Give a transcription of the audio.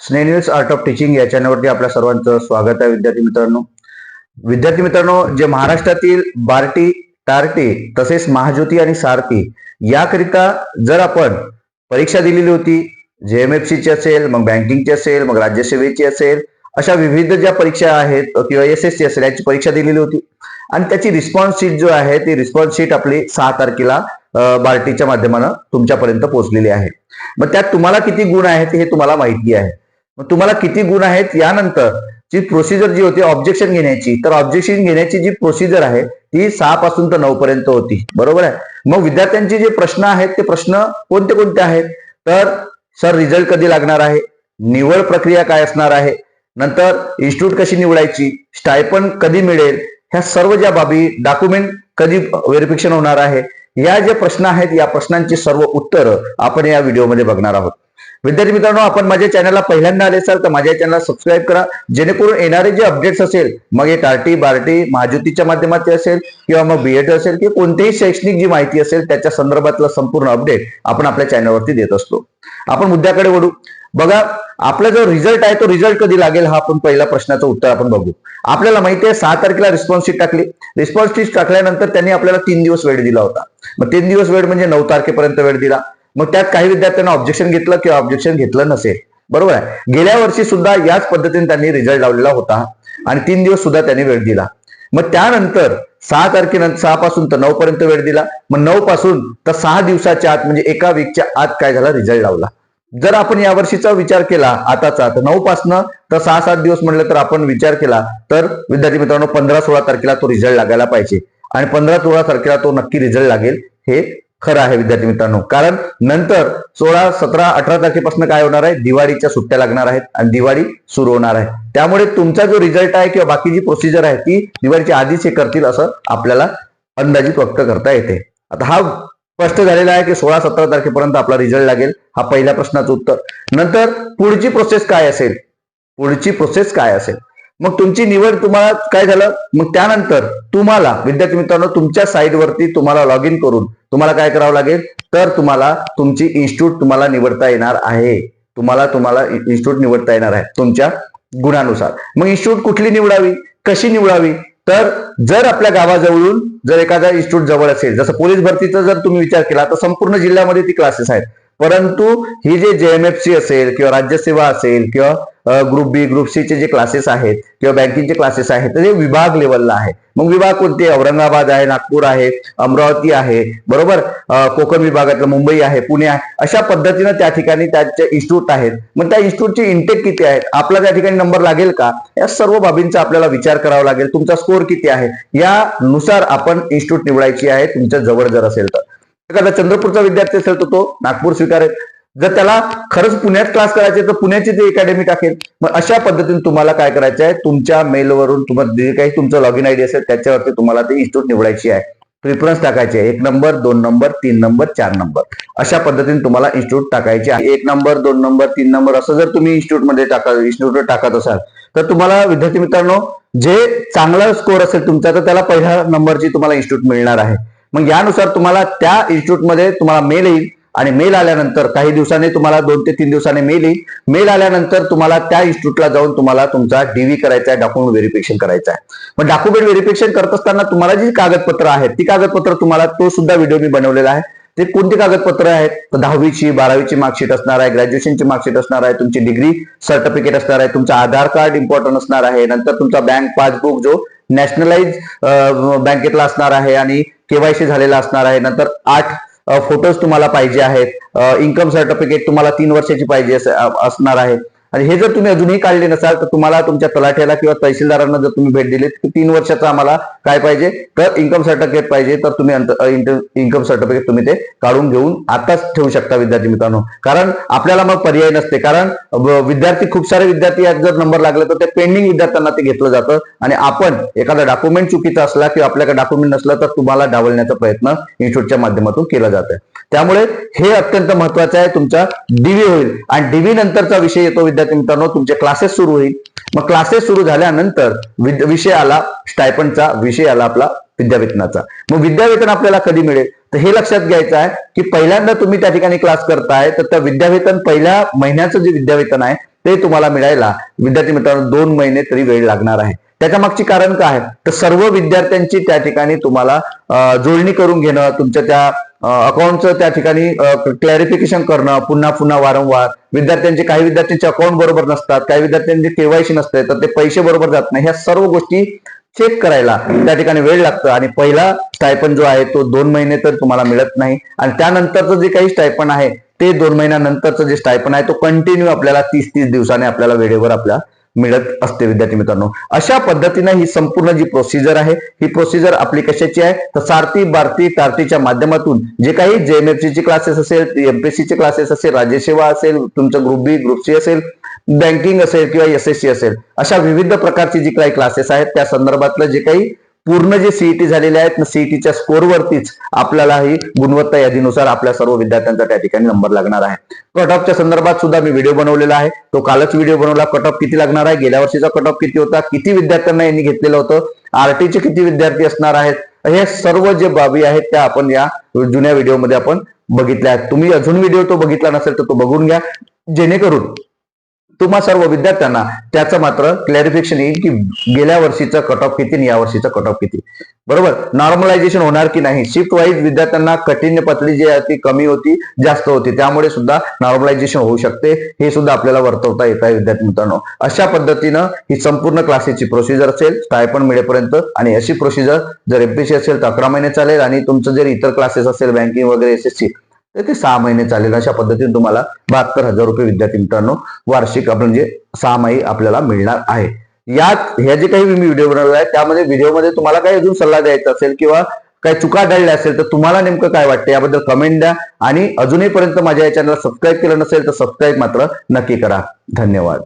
स्नेह art of teaching या चॅनलवरती आपल्या सर्वांचं स्वागत आहे विद्यार्थी मित्रांनो. विद्यार्थी मित्रांनो जे महाराष्ट्रातील बार्टी टार्टी तसेच महाज्योती आणि सारथी याकरिता जर आपण परीक्षा दिलेली होती जे एम एफ ची असेल मग बँकिंगची असेल मग राज्यसेवेची असेल अशा विविध ज्या परीक्षा आहेत किंवा एस एस सी असेल याची परीक्षा दिलेली होती. आणि त्याची रिस्पॉन्स शीट जो आहे ती रिस्पॉन्स शीट आपली सहा तारखेला बार्टीच्या माध्यमानं तुमच्यापर्यंत पोहोचलेली आहे. मग त्यात तुम्हाला किती गुण आहेत हे तुम्हाला माहिती आहे. मग तुम्हाला किती गुण आहेत यानंतर जी प्रोसिजर जी होती ऑब्जेक्शन घेण्याची तर ऑब्जेक्शन घेण्याची जी प्रोसिजर आहे ती सहा पासून तर नऊ पर्यंत होती. बरोबर आहे? मग विद्यार्थ्यांचे जे प्रश्न आहेत ते प्रश्न कोणते कोणते आहेत? तर सर रिझल्ट कधी लागणार आहे? निवड प्रक्रिया काय असणार आहे? नंतर इन्स्टिट्यूट कशी निवडायची? स्टायपन कधी मिळेल? ह्या सर्व ज्या बाबी डॉक्युमेंट कधी व्हेरिफिकेशन होणार आहे? या जे प्रश्न आहेत या प्रश्नांची सर्व उत्तरं आपण या व्हिडिओमध्ये बघणार आहोत. विद्यार्थी मित्रांनो आपण माझ्या चॅनलला पहिल्यांदा आले असाल तर माझ्या चॅनलला सबस्क्राईब करा. जेणेकरून येणारे जे अपडेट्स असेल मग एक आरटी बार्टी महाज्योतीच्या माध्यमाचे असेल किंवा मग बीएड असेल किंवा कोणतीही शैक्षणिक जी माहिती असेल त्याच्या संदर्भातला संपूर्ण अपडेट आपण आपल्या चॅनलवरती देत असतो. आपण मुद्द्याकडे वळू. बघा आपला जो रिझल्ट आहे तो रिझल्ट कधी लागेल हा आपण पहिल्या प्रश्नाचं उत्तर आपण बघू. आपल्याला माहिती आहे सहा तारखेला रिस्पॉन्स शीट टाकली. रिस्पॉन्स शीट टाकल्यानंतर त्यांनी आपल्याला तीन दिवस वेळ दिला होता. मग तीन दिवस वेळ म्हणजे नऊ तारखेपर्यंत वेळ दिला. मग त्यात काही विद्यार्थ्यांना ऑब्जेक्शन घेतलं किंवा ऑब्जेक्शन घेतलं नसेल. बरोबर आहे? गेल्या वर्षी सुद्धा याच पद्धतीने त्यांनी रिझल्ट लावलेला होता आणि तीन दिवस सुद्धा त्यांनी वेळ दिला. मग त्यानंतर सहा तारखेनंतर सहा पासून तर नऊ पर्यंत वेळ दिला. मग नऊ पासून तर सहा दिवसाच्या आत म्हणजे एका वीकच्या आत काय झाला? रिझल्ट लावला. जर आपण या वर्षीचा विचार केला आताचा तर नऊ पासनं तर सहा सात दिवस म्हणलं तर आपण विचार केला तर विद्यार्थी मित्रांनो पंधरा सोळा तारखेला तो रिझल्ट लागायला पाहिजे. आणि पंधरा सोळा तारखेला तो नक्की रिझल्ट लागेल हे खरं आहे विद्यार्थी मित्रांनो. कारण नंतर सोळा सतरा अठरा तारखेपासून काय होणार आहे? दिवाळीच्या सुट्ट्या लागणार आहेत आणि दिवाळी सुरू होणार आहे. त्यामुळे तुमचा जो रिझल्ट आहे किंवा बाकी जी प्रोसिजर आहे ती दिवाळीच्या आधीच हे करतील असं आपल्याला अंदाजित व्यक्त करता येते. आता हा स्पष्ट झालेला आहे की सोळा सतरा तारखेपर्यंत आपला रिझल्ट लागेल हा पहिल्या प्रश्नाचं उत्तर. नंतर पुढची प्रोसेस काय असेल? पुढची प्रोसेस काय असेल? मग तुमची निवड तुम्हाला काय झालं? मग त्यानंतर तुम्हाला विद्यार्थी मित्रांनो तुमच्या साईटवरती तुम्हाला लॉग इन करून तुम्हाला काय करावं लागेल? तर तुम्हाला तुमची इन्स्टिट्यूट तुम्हाला निवडता येणार आहे. तुम्हाला तुम्हाला इन्स्टिट्यूट निवडता येणार आहे तुमच्या गुणानुसार. मग इन्स्टिट्यूट कुठली निवडावी? कशी निवडावी? तर जर आपल्या गावाजवळून जर एखादा इन्स्टिट्यूट जवळ असेल जसं पोलीस भरतीचा जर तुम्ही विचार केला तर संपूर्ण जिल्ह्यामध्ये ती क्लासेस आहेत. परंतु ही जे जे एम एफ सी असेल किंवा राज्यसेवा असेल किंवा ग्रुप बी ग्रुप सी चे जे क्लासेस आहेत किंवा बँकिंगचे क्लासेस आहेत तर ते विभाग लेवलला आहे. मग विभाग कोणते? औरंगाबाद आहे नागपूर आहे अमरावती आहे बरोबर? कोकण विभागातलं मुंबई आहे पुणे आहे. अशा पद्धतीनं त्या ठिकाणी त्याचे इन्स्टिट्यूट आहेत. मग त्या इन्स्टिट्यूटचे इंटेक किती आहेत? आपला त्या ठिकाणी नंबर लागेल का? या सर्व बाबींचा आपल्याला विचार करावा लागेल. तुमचा स्कोर किती आहे? यानुसार आपण इन्स्टिट्यूट निवडायची आहे. तुमच्या जवळ जर असेल तर. एखादा चंद्रपूरचा विद्यार्थी असेल तर तो नागपूर स्वीकारेल. जर त्याला खरंच पुण्यात क्लास करायचे तर पुण्याची ते अकॅडमी टाकेल मग अशा पद्धतीने तुम्हाला काय करायचं आहे? तुमच्या मेलवरून तुम्हाला जे काही तुमचं लॉग इन आयडी असेल त्याच्यावरती तुम्हाला ती इन्स्टिट्यूट निवडायची आहे. प्रिफरन्स टाकायचे आहे. एक नंबर दोन नंबर तीन नंबर चार नंबर अशा पद्धतीने तुम्हाला इन्स्टिट्यूट टाकायचे आहे. एक नंबर दोन नंबर तीन नंबर असं जर तुम्ही इन्स्टिट्यूटमध्ये टाका इन्स्टिट्यूट टाकत असाल तर तुम्हाला विद्यार्थी मित्रांनो जे चांगला स्कोर असेल तुमचा तर त्याला पहिल्या नंबरची तुम्हाला इन्स्टिट्यूट मिळणार आहे. मग यानुसार तुम्हाला त्या इन्स्टिट्यूटमध्ये तुम्हाला मेल येईल आणि मेल आल्यानंतर काही दिवसांनी तुम्हाला दोन ते तीन दिवसांनी मेल येईल. मेल आल्यानंतर तुम्हाला त्या इन्स्टिट्यूटला जाऊन तुम्हाला तुमचा डीव्ही करायचा आहे डॉक्युमेंट व्हेरिफिकेशन करायचा आहे. मग डॉक्युमेंट व्हेरिफिकेशन करत असताना तुम्हाला जी कागदपत्र आहेत ती कागदपत्र तुम्हाला तो सुद्धा व्हिडिओ मी बनवलेला आहे. ते कोणती कागदपत्र आहेत? तर दहावीची बारावीची मार्कशीट असणार आहे ग्रॅज्युएशनची मार्कशीट असणार आहे तुमची डिग्री सर्टिफिकेट असणार आहे तुमचं आधार कार्ड इम्पॉर्टंट असणार आहे नंतर तुमचा बँक पासबुक जो नॅशनलाइज बँकेतला असणार आहे आणि केवायसी झालेला असणार आहे. नंतर आठ फोटोज तुम्हाला पाहिजे आहेत. इन्कम सर्टिफिकेट तुम्हाला तीन वर्षाची पाहिजे असणार आहे. आणि हे जर तुम्ही अजूनही काढले नसाल तर तुम्हाला तुमच्या तलाठ्याला किंवा तहसीलदारांना जर तुम्ही भेट दिली की तीन वर्षाचं आम्हाला काय पाहिजे? तर इन्कम सर्टिफिकेट पाहिजे. तर तुम्ही इन्कम सर्टिफिकेट तुम्ही ते काढून घेऊन आताच ठेवू शकता विद्यार्थी मित्रांनो. कारण आपल्याला मग पर्याय नसते. कारण विद्यार्थी खूप सारे विद्यार्थी यात जर नंबर लागले तर ते पेंडिंग विद्यार्थ्यांना ते घेतलं जातं. आणि आपण एखादा डॉक्युमेंट चुकीचा असला किंवा आपल्याकडे डॉक्युमेंट नसलं तर तुम्हाला डावलण्याचा प्रयत्न इन्स्टिट्यूटच्या माध्यमातून केला जात त्यामुळे हे अत्यंत महत्वाचं आहे. तुमचा डीव्ही होईल. आणि डीव्ही नंतरचा विषय येतो विद्यार्थी मित्रांनो तुमचे क्लासेस सुरू होईल. मग क्लासेस सुरू झाल्यानंतर विषय आला स्टायपनचा विषय आला आपला विद्यावेतनाचा. मग विद्यावेतन आपल्याला कधी मिळेल? तर हे लक्षात घ्यायचं आहे की पहिल्यांदा तुम्ही त्या ठिकाणी क्लास करताय तर त्या विद्यावेतन पहिल्या महिन्याचं जे विद्यावेतन आहे ते तुम्हाला मिळायला विद्यार्थी मित्रांनो दोन महिने तरी वेळ लागणार आहे. त्याच्या मागची कारण काय? आहे तर सर्व विद्यार्थ्यांची त्या ठिकाणी तुम्हाला जोडणी करून घेणं तुमच्या त्या अकाउंटचं त्या ठिकाणी क्लॅरिफिकेशन करणं पुन्हा पुन्हा वारंवार. विद्यार्थ्यांचे काही विद्यार्थ्यांचे अकाउंट बरोबर नसतात काही विद्यार्थ्यांचे केवायसी नसते तर ते पैसे बरोबर जात नाही. ह्या सर्व गोष्टी चेक करायला त्या ठिकाणी वेळ लागतो. आणि पहिला स्टायपन जो आहे तो दोन महिने तर तुम्हाला मिळत नाही. आणि त्यानंतरचं जे काही स्टायपन आहे ते दोन महिन्यानंतरचं जे स्टायपन आहे तो कंटिन्यू आपल्याला तीस तीस दिवसाने आपल्याला वेळेवर आपल्या मिळत असते विद्यार्थी मित्रांनो. अशा पद्धतीनं ही संपूर्ण जी प्रोसिजर आहे ही प्रोसिजर आपली कशाची आहे. तर सारथी भारती तारतीच्या माध्यमातून जे काही जेएमएफसी चे क्लासेस असेल एमपीएससी चे क्लासेस असेल राज्यसेवा असेल तुमचं ग्रुप बी ग्रुप सी असेल बँकिंग असेल किंवा एस एस सी असेल अशा विविध प्रकारची जी काही क्लासेस आहेत त्या संदर्भातलं जे काही पूर्ण जे सीईटी झालेले आहेत सीईटीच्या स्कोरवरतीच आपल्याला ही गुणवत्ता यादीनुसार आपल्या सर्व विद्यार्थ्यांचा त्या ठिकाणी नंबर लागणार आहे. कट ऑफच्या संदर्भात सुद्धा मी व्हिडिओ बनवलेला आहे. तो कालच व्हिडिओ बनवला. कट ऑफ किती लागणार आहे? गेल्या वर्षीचा कट ऑफ किती होता? किती विद्यार्थ्यांना यांनी घेतलेलं होतं? आरटीचे किती विद्यार्थी असणार आहेत? हे सर्व जे बाबी आहेत त्या आपण या जुन्या व्हिडिओमध्ये आपण बघितल्या आहेत. तुम्ही अजून व्हिडिओ तो बघितला नसेल तर तो बघून घ्या. जेणेकरून तुम्हा सर्व विद्यार्थ्यांना त्याचं मात्र क्लॅरिफिकेशन येईल की गेल्या वर्षीचा कट ऑफ किती आणि या वर्षीचा कट ऑफ किती. बरोबर? नॉर्मलायझेशन होणार की नाही? शिफ्ट वाईज विद्यार्थ्यांना कठीण पातळी जी आहे ती कमी होती जास्त होती. त्यामुळे सुद्धा नॉर्मलायझेशन होऊ शकते. हे सुद्धा आपल्याला वर्तवता येत आहे विद्यार्थी मित्रांनो. अशा पद्धतीनं ही संपूर्ण क्लासेसची प्रोसिजर असेल स्टायपण मिळेपर्यंत आणि अशी प्रोसिजर जर एमपीसी असेल तर अकरा महिने चालेल आणि तुमचं जर इतर क्लासेस असेल बँकिंग वगैरे एसएससी तर ते सहा महिने चालेल अशा पद्धतीने तुम्हाला बहात्तर हजार रुपये विद्यार्थी मित्रांनो वार्षिक आपण म्हणजे सहामाही आपल्याला मिळणार आहे. यात ह्या जे काही मी व्हिडिओ बनवला आहे त्यामध्ये व्हिडिओमध्ये तुम्हाला काही अजून सल्ला द्यायचा असेल किंवा काही चुका आढळल्या असेल तर तुम्हाला नेमकं काय वाटतं याबद्दल कमेंट द्या आणि अजूनही पर्यंत माझ्या या चॅनलला सबस्क्राईब केलं नसेल तर सबस्क्राईब मात्र नक्की करा. धन्यवाद.